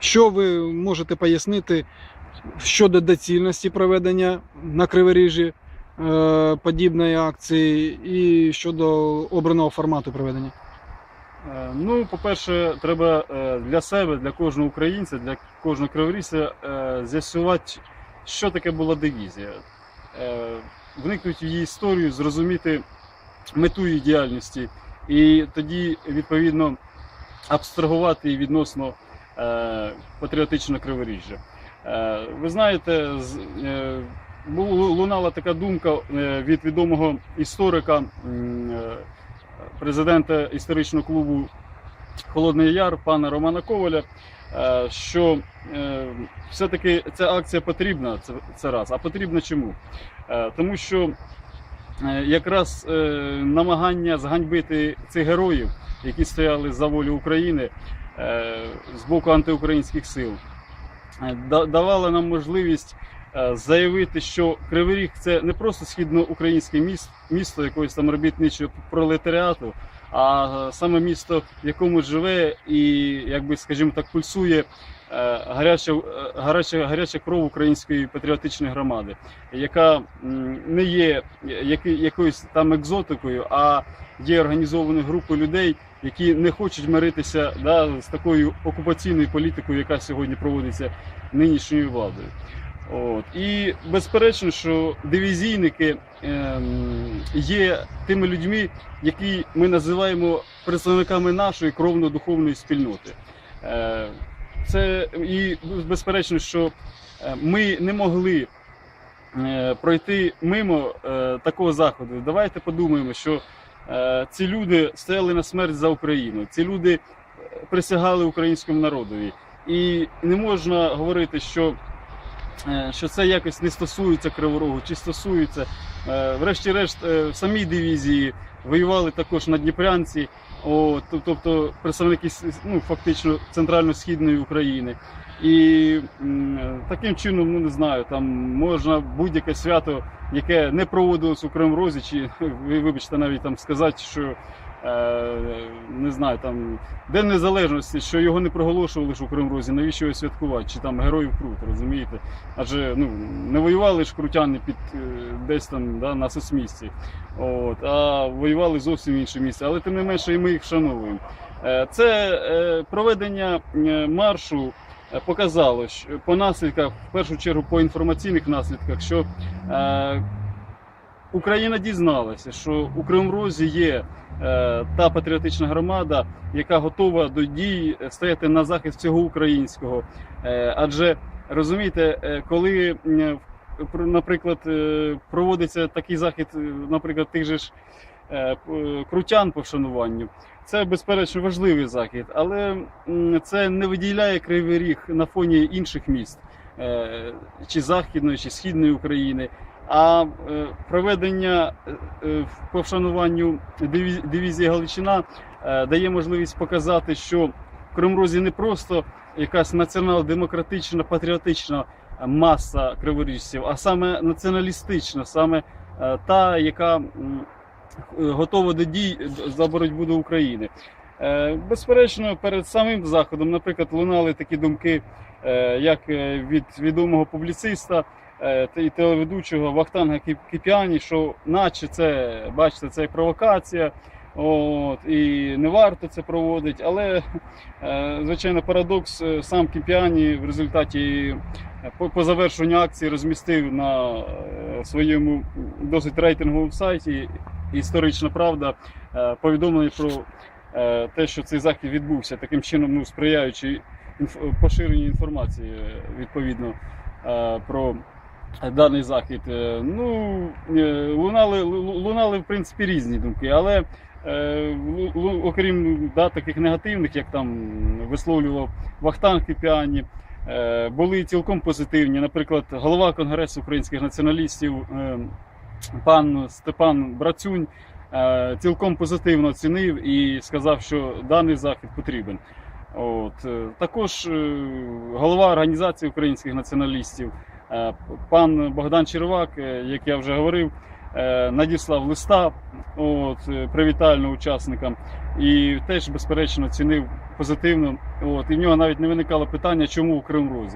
Що ви можете пояснити щодо доцільності проведення на Криворіжжі е, подібної акції і щодо обраного формату проведення? Е, Ну, по-перше, треба е, для себе, для кожного українця, для кожного криворіжця з'ясувати, що таке була дивізія, вникнути в її історію, зрозуміти мету її діяльності і тоді, відповідно, абстрагувати її відносно е, патріотичного криворіжжя. Е, Ви знаєте, е, лунала така думка від відомого історика, президента історичного клубу Холодний Яр, пана Романа Коваля, що все-таки ця акція потрібна, це, раз. А потрібна чому? Тому що якраз намагання зганьбити цих героїв, які стояли за волю України з боку антиукраїнських сил, давали давало нам можливість е, заявити, що Кривий Ріг це не просто східноукраїнське місто, місто якогось там робітничого пролетаріату, а е, саме місто, в якому живе і, якби скажімо так, пульсує е, гаряча, е, гаряча, гаряча кров української патріотичної громади, яка не є якоюсь там екзотикою, а є організованою групою людей, які не хочуть миритися да, з такою окупаційною політикою, яка сьогодні проводиться нинішньою владою. От. І безперечно, що дивізійники ем, є тими людьми, які ми називаємо представниками нашої кровно-духовної спільноти. Це і безперечно, що е, ми не могли е, пройти мимо е, такого заходу. Давайте подумаємо, що ці люди стояли на смерть за Україну. Ці люди присягали українському народові. І не можна говорити, що, що це якось не стосується Криворогу, чи стосується. Врешті-решт, в самій дивізії воювали також на Дніпрянці, о, тобто представники ну, фактично центрально-східної України. І таким чином, ну не знаю, там можна будь-яке свято, яке не проводилось у Кримрозі, чи ви вибачте навіть там сказати, що не знаю, там День Незалежності, що його не проголошували ж у Кримрозі, навіщо його святкувати? Чи там героїв Крут, розумієте? Адже ну не воювали ж крутяни під е, десь там да, на соцмісці, от, а воювали зовсім інше місце. Але тим не менше, і ми їх вшановуємо. Е, Це е, проведення е, маршу е, показало що по наслідках, в першу чергу по інформаційних наслідках, що е, Україна дізналася, що у Кримрозі є е, та патріотична громада, яка готова до дій е, стояти на захист всього українського. Е, адже розумієте, коли наприклад, проводиться такий захід, наприклад, тих же ж крутян по вшануванню, це безперечно важливий захід, але це не виділяє кривий ріг на фоні інших міст, чи західної, чи східної України. А е, проведення е, е, по вшануванню дивізії Галичина дає можливість показати, що в Кримрозі не просто якась націонал-демократична, патріотична маса криворіжців, а саме націоналістична, саме та, яка готова до дій за боротьбу до України. Безперечно, перед самим заходом, наприклад, лунали такі думки, як від відомого публіциста та і телеведучого Вахтанга Кіп- Кіпіані, що наче це, бачите, це провокація, от, і не варто це проводити. Але, е, звичайно, парадокс, е, сам Кіпіані в результаті е, по, завершенню акції розмістив на е, своєму досить рейтинговому сайті історична правда е, повідомлення про е, те, що цей захід відбувся, таким чином ну, сприяючи поширенню інформації е, відповідно е, про даний захід. Е, Ну, е, лунали, лунали в принципі різні думки, але е, окрім да, таких негативних, як там висловлював Вахтанг Кипіані, були цілком позитивні. Наприклад, голова Конгресу українських націоналістів пан Степан Брацюнь цілком позитивно оцінив і сказав, що даний захід потрібен. От. Також голова організації українських націоналістів, пан Богдан Червак, е, як я вже говорив, е, надіслав листа от, привітально учасникам і теж, безперечно, цінив позитивно. От, і в нього навіть не виникало питання, чому у Кривому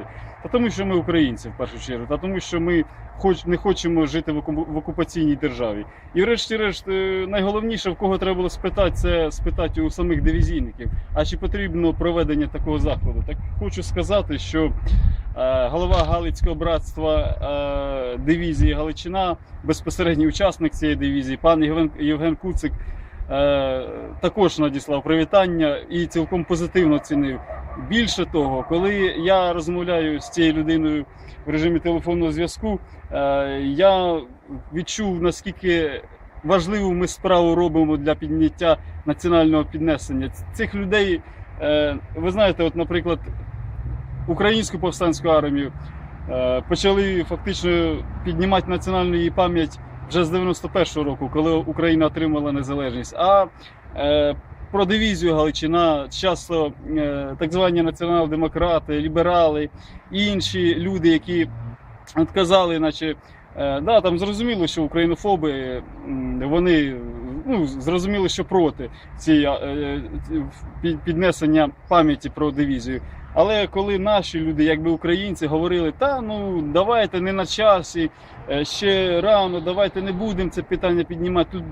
Та тому, що ми українці в першу чергу, та тому, що ми хоч, не хочемо жити в, окупаційній державі. І врешті-решт, е, найголовніше, в кого треба було спитати, це спитати у самих дивізійників, а чи потрібно проведення такого заходу. Так хочу сказати, що е, голова Галицького братства е, дивізії Галичина, безпосередній учасник цієї дивізії, пан Євген, Євген Куцик, також надіслав привітання і цілком позитивно оцінив. Більше того, коли я розмовляю з цією людиною в режимі телефонного зв'язку, е, я відчув наскільки важливу ми справу робимо для підняття національного піднесення цих людей. е, Ви знаєте, от, наприклад, українську повстанську армію е, почали фактично піднімати національну її пам'ять вже з 91-го року, коли Україна отримала незалежність. А е, про дивізію Галичина часто е, так звані націонал-демократи, ліберали і інші люди, які от казали, наче. е, Да, там зрозуміло, що українофоби вони ну, зрозуміли, що проти цієї е, піднесення пам'яті про дивізію. Але коли наші люди, якби українці, говорили, та ну давайте не на часі, е, ще рано, давайте не будемо це питання піднімати. Тут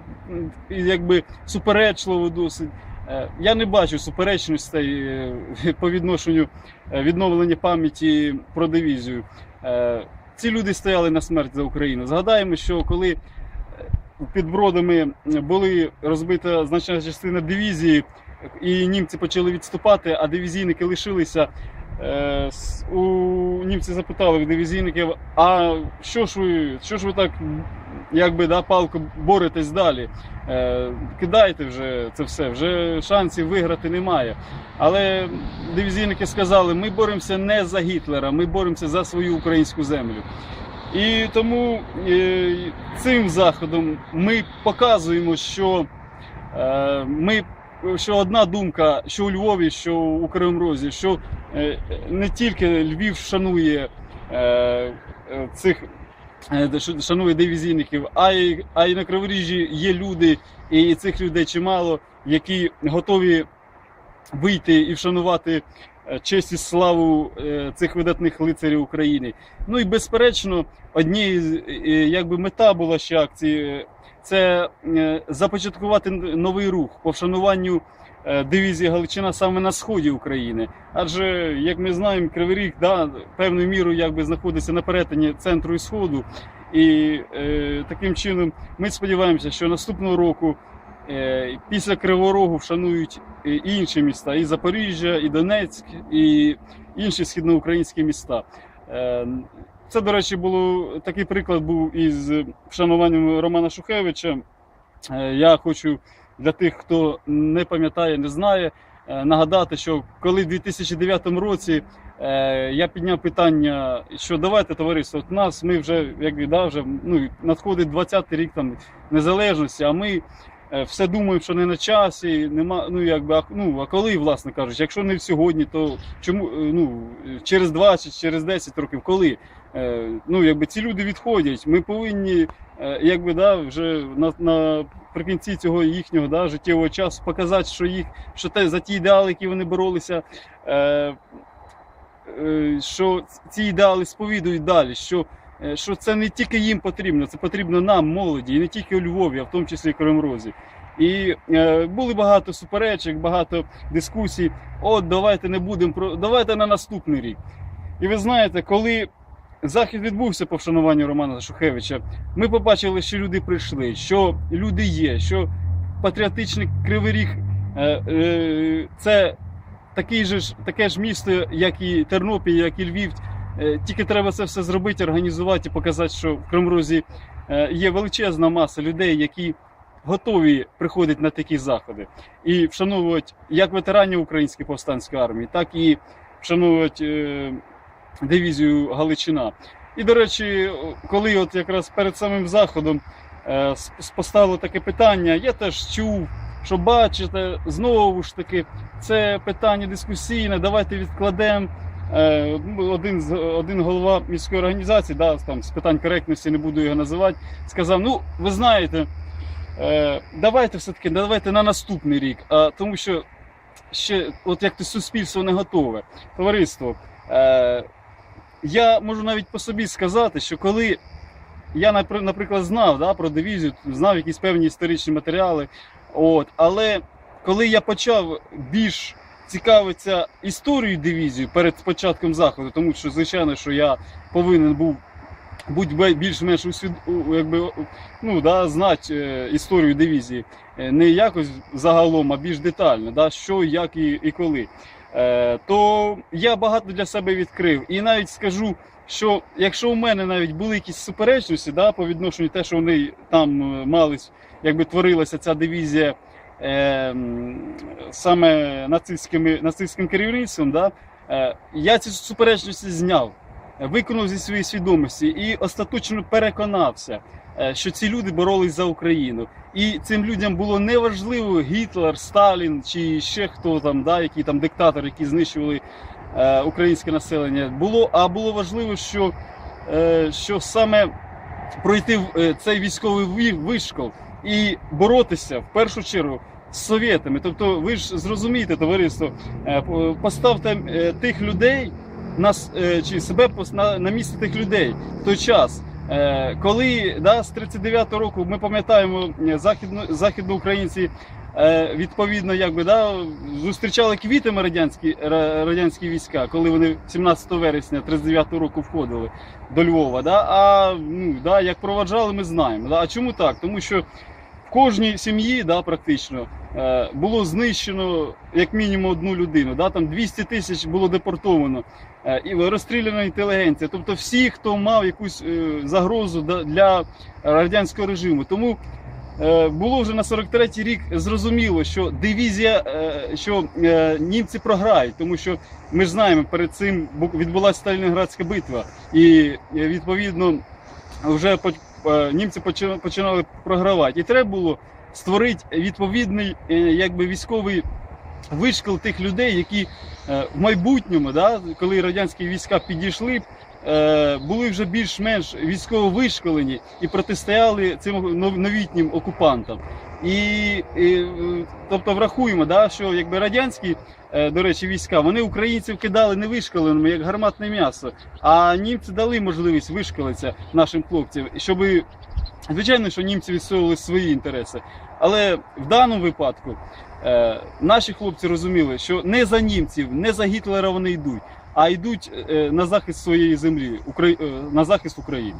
якби суперечливо досить. Е, Я не бачу суперечностей е, по відношенню відновлення пам'яті про дивізію. Ці люди стояли на смерть за Україну. Згадаємо, що коли під Бродами були розбита значна частина дивізії, і німці почали відступати, а дивізійники лишилися. Е, У німці запитали в дивізійників, а що ж ви, що ж ви так якби да, палко боретесь далі? Е, Кидайте вже це все, вже шансів виграти немає. Але дивізійники сказали: ми боремося не за Гітлера, ми боремося за свою українську землю. І тому е, цим заходом ми показуємо, що ми що одна думка, що у Львові, що у Кривому Розі, що е, не тільки Львів шанує е, е, цих шанує дивізійників, а й, а й на Криворіжжі є люди, і цих людей чимало, які готові вийти і вшанувати честь і славу е, цих видатних лицарів України. Ну і безперечно, однією е, якби мета була ще акції е, це е, започаткувати новий рух по вшануванню е, дивізії Галичина саме на сході України. Адже, як ми знаємо, Кривий Ріг да, певною мірою якби знаходиться на перетині центру і сходу. І е, таким чином ми сподіваємося, що наступного року е, після Кривого Рогу вшанують і інші міста, і Запоріжжя, і Донецьк, і інші східноукраїнські міста. Е, Це, до речі, було такий приклад був із вшануванням Романа Шухевича. Е, Я хочу для тих, хто не пам'ятає, не знає, е, нагадати, що коли в 2009 році е, я підняв питання, що давайте, товариство, от нас ми вже як да, вже ну, надходить 20-й рік там незалежності, а ми е, все думаємо, що не на часі, нема, ну якби а, ну, а коли, власне кажучи, якщо не сьогодні, то чому е, ну, через 20, через 10 років, коли? Е, Ну, якби ці люди відходять. Ми повинні, е, якби да, вже на, наприкінці цього їхнього да, життєвого часу показати, що їх, що те за ті ідеали, які вони боролися, е, е, що ці ідеали сповідують далі. Що е, що це не тільки їм потрібно, це потрібно нам, молоді, і не тільки у Львові, а в тому числі і Кривому Розі. І е, були багато суперечок, багато дискусій. От давайте не будемо про давайте на наступний рік. І ви знаєте, коли захід відбувся по вшануванню Романа Шухевича, ми побачили, що люди прийшли, що люди є, що патріотичний кривий ріг е, е, це такий же ж, таке ж місто, як і Тернопіль, як і Львів. Е, Тільки треба це все зробити, організувати і показати, що в Кримрозі е, є величезна маса людей, які готові приходити на такі заходи і вшановувати як ветеранів Української повстанської армії, так і вшановувати е, дивізію Галичина. І, до речі, коли от якраз перед самим заходом поставило таке питання, я теж чув, що бачите, знову ж таки, це питання дискусійне, давайте відкладемо. Е, один, один голова міської організації, да, там, з питань коректності, не буду його називати, сказав: ну, ви знаєте, е, давайте все-таки давайте на наступний рік, тому що ще, от як то суспільство не готове. Товариство, е, я можу навіть по собі сказати, що коли я, наприклад, знав да, про дивізію, знав якісь певні історичні матеріали, от, але коли я почав більш цікавитися історією дивізії перед початком заходу, тому що, звичайно, що я повинен був будь більш-менш усвід... ну, да, знати е, історію дивізії Е, не якось загалом, а більш детально, да, що, як і, і коли. Е, то я багато для себе відкрив. І навіть скажу, що якщо у мене навіть були якісь суперечності да, по відношенню те, що вони там е, мали, якби творилася ця дивізія саме нацистськими, нацистським керівництвом, да, е, я ці суперечності зняв, виконав зі своєї свідомості і остаточно переконався, е, що ці люди боролись за Україну. І цим людям було неважливо Гітлер, Сталін чи ще хто там, да, які там диктатори, які знищували е, українське населення. Було, а було важливо, що, що саме пройти цей військовий ві- вишкол і боротися в першу чергу з совєтами. Тобто, ви ж зрозумієте, товариство, е, поставте е, тих людей на, е, чи себе на, на місце тих людей в той час. Коли да, з 39-го року ми пам'ятаємо західно, західноукраїнці відповідно якби, да, зустрічали квітами радянські, радянські війська, коли вони 17 вересня 39-го року входили до Львова. Да, а ну, да, як проваджали, ми знаємо. Да. А чому так? Тому що кожній сім'ї да, практично е, було знищено як мінімум одну людину. Да, там 200 тисяч було депортовано е, і розстріляна інтелігенція. Тобто всі, хто мав якусь е, загрозу для радянського режиму. Тому було вже на 43-й рік зрозуміло, що дивізія, що німці програють, тому що ми ж знаємо, перед цим бу- відбулася Сталінградська битва, і відповідно вже по- німці почи- починали програвати. І треба було створити відповідний е, якби військовий вишкіл тих людей, які е, в майбутньому, да, коли радянські війська підійшли, е, були вже більш-менш військово вишколені і протистояли цим нов- новітнім окупантам. І, і е, тобто врахуємо, да, що якби радянські, е, до речі, війська, вони українців кидали не вишколеними, як гарматне м'ясо. А німці дали можливість вишколитися нашим хлопцям, щоб, звичайно, що німці відстоювали свої інтереси. Але в даному випадку е, наші хлопці розуміли, що не за німців, не за Гітлера вони йдуть, а йдуть е, на захист своєї землі, е, на захист України.